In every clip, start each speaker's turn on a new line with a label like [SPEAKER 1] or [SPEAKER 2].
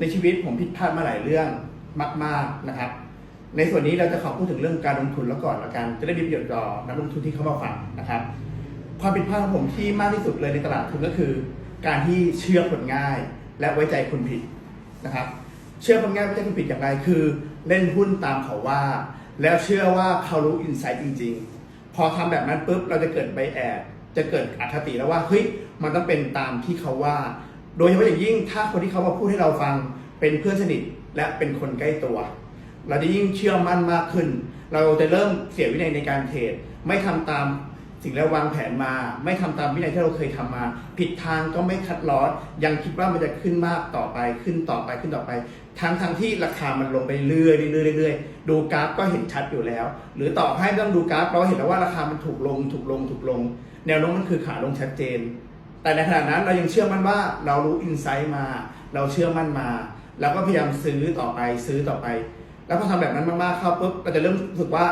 [SPEAKER 1] ในชีวิตผมผิดพลาดมาหลายเรื่องมาก ๆนะครับ ในส่วนนี้เราจะขอพูดถึงเรื่องการลงทุนแล้วก่อนละกันจะได้มีประโยชน์ต่อนักลงทุนที่เข้ามาฟังนะครับ ความผิดพลาดของผมที่มากที่สุดเลยในตลาดทุนก็คือ การที่เชื่อคนง่าย และไว้ใจคนผิดนะครับ เชื่อคนง่ายไว้ใจคนผิดอย่างไรคือ เล่นหุ้นตามเขาว่า แล้วเชื่อว่าเขารู้อินไซต์จริง ๆ พอทำแบบนั้นปุ๊บเราจะเกิดไบแอดจะเกิดอคติแล้วว่าเฮ้ยมันต้องเป็นตามที่เขาว่า โดยเฉพาะอย่างยิ่งถ้าคนที่เขามาพูดให้เราฟังเป็นเพื่อนสนิทและเป็นคนใกล้ตัว เราจะยิ่งเชื่อมั่นมากขึ้น เราจะเริ่มเสียวินัยในการเทรดไม่ทำตามสิ่งที่เราวางแผนมา ไม่ทำตามวินัยที่เราเคยทำมา ผิดทางก็ไม่คัดลอสยังคิดว่ามันจะขึ้นมากต่อไปขึ้นต่อไปขึ้นต่อไป ทั้งทั้งที่ราคามันลงไปเรื่อยๆเรื่อยๆเรื่อยดูกราฟก็เห็นชัดอยู่แล้ว หรือต่อให้ไม่ต้องดูกราฟเราเห็นแล้วว่าราคามันถูกลงถูกลงถูกลง แนวโน้มมันคือขาลงชัดเจน แต่ในขณะนั้นเรายังเชื่อมั่นว่าเรารู้อินไซต์มา เราเชื่อมั่นมาแล้วก็พยายามซื้อต่อไปซื้อต่อไป แล้วพอทำแบบนั้นมากๆเข้าปุ๊บเราจะเริ่มรู้สึกว่า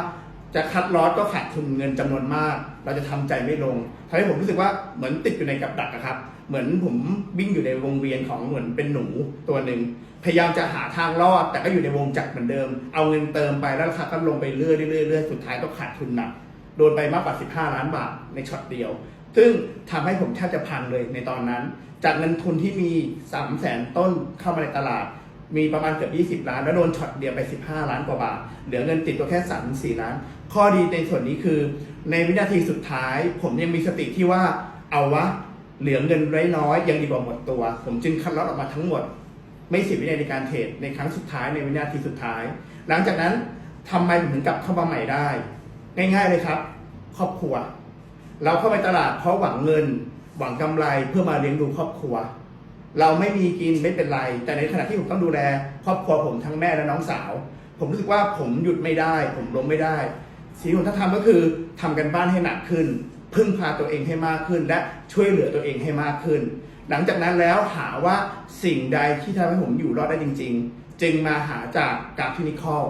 [SPEAKER 1] จะคัดลอสก็ขาดทุนเงินจำนวนมาก เราจะทำใจไม่ลงทำให้ผมรู้สึกว่าเหมือนติดอยู่ในกับดักอะครับ เหมือนผมวิ่งอยู่ในวงเวียนของเหมือนเป็นหนูตัวหนึ่งพยายามจะหาทางรอด แต่ก็อยู่ในวงจักรเหมือนเดิม เอาเงินเติมไปแล้วราคาก็ลงไปเรื่อยๆเรื่อยๆสุดท้ายก็ขาดทุนหนัก โดนไปมากกว่า 15 ล้านบาทในช็อตเดียว ซึ่งทำให้ผมแทบจะพังเลยในตอนนั้น จากเงินทุนที่มี 3 0 0แสนต้นเข้ามาในตลาด มีประมาณเกือบ 20 ล้าน แล้วโดนช็อตเดียวไป 15 ล้านกว่าบาท เหลือเงินติดตัวแค่3 4 ล้าน ข้อดีในส่วนนี้คือ ในวินาทีสุดท้าย ผมยังมีสติที่ว่าเอาวะเหลือเงินน้อยๆยังดีกว่าหมดตัว ผมจึงคัดลอตออกมาทั้งหมด ไม่เสียวินัยในการเทรดในครั้งสุดท้ายในวินาทีสุดท้าย หลังจากนั้นทำไมผมถึงกลับเข้ามาใหม่ได้ ง่ายๆเลยครับ ครอบครัว เราเข้าไปตลาดเพราะหวังเงิน หวังกำไรเพื่อมาเลี้ยงดูครอบครัว เราไม่มีกินไม่เป็นไร แต่ในขณะที่ผมต้องดูแล ครอบครัวผมทั้งแม่และน้องสาว ผมรู้สึกว่าผมหยุดไม่ได้ ผมล้มไม่ได้สิ่งที่ผมต้องทำก็คือทำกันบ้านให้หนักขึ้น พึ่งพาตัวเองให้มากขึ้น และช่วยเหลือตัวเองให้มากขึ้น หลังจากนั้นแล้วหาว่าสิ่งใดที่ทำให้ผมอยู่รอดได้จริง ๆ จึงมาหาจากกราฟเทคนิคอล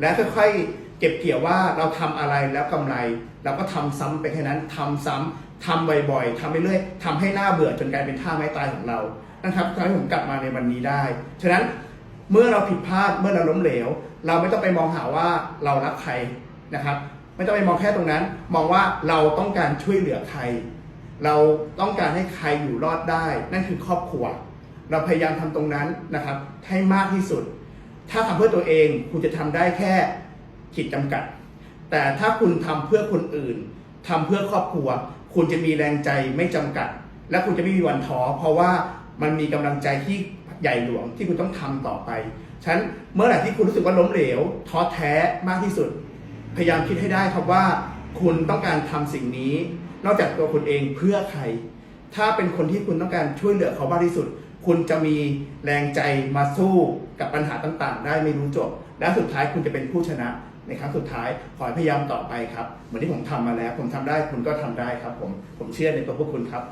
[SPEAKER 1] และค่อยๆ เก็บเกี่ยวว่าเราทำอะไรแล้วกำไรเราก็ทำซ้ำไปแค่นั้นทำซ้ำทำบ่อยๆทำไปเรื่อยทำให้หน้าเบื่อจนกลายเป็นท่าไม้ตายของเรานะครับทำให้ผมกลับมาในวันนี้ได้ ฉะนั้นเมื่อเราผิดพลาดเมื่อเราล้มเหลว เราไม่ต้องไปมองหาว่าเรารักใครนะครับ ไม่ต้องไปมองแค่ตรงนั้น มองว่าเราต้องการช่วยเหลือใคร เราต้องการให้ใครอยู่รอดได้ นั่นคือครอบครัว เราพยายามทำตรงนั้นนะครับให้มากที่สุด ถ้าทำเพื่อตัวเองคุณจะทำได้แค่ ขีดจำกัด แต่ถ้าคุณทำเพื่อคนอื่นทำเพื่อครอบครัว คุณจะมีแรงใจไม่จำกัด และคุณจะไม่มีวันท้อเพราะว่ามันมีกำลังใจที่ใหญ่หลวงที่คุณต้องทำต่อไปฉะนั้นเมื่อไหร่ที่คุณรู้สึกว่าล้มเหลวท้อแท้มากที่สุด พยายามคิดให้ได้ครับว่าคุณต้องการทำสิ่งนี้ นอกจากตัวคุณเองเพื่อใคร ถ้าเป็นคนที่คุณต้องการช่วยเหลือเขามากที่สุด คุณจะมีแรงใจมาสู้กับปัญหาต่างๆ ได้ไม่รู้จบ และสุดท้ายคุณจะเป็นผู้ชนะ ในครั้งสุดท้ายขอให้พยายามต่อไปครับเหมือนที่ผมทำมาแล้ว ผมทำได้คุณก็ทำได้ครับ ผมผมเชื่อในตัวพวกคุณครับ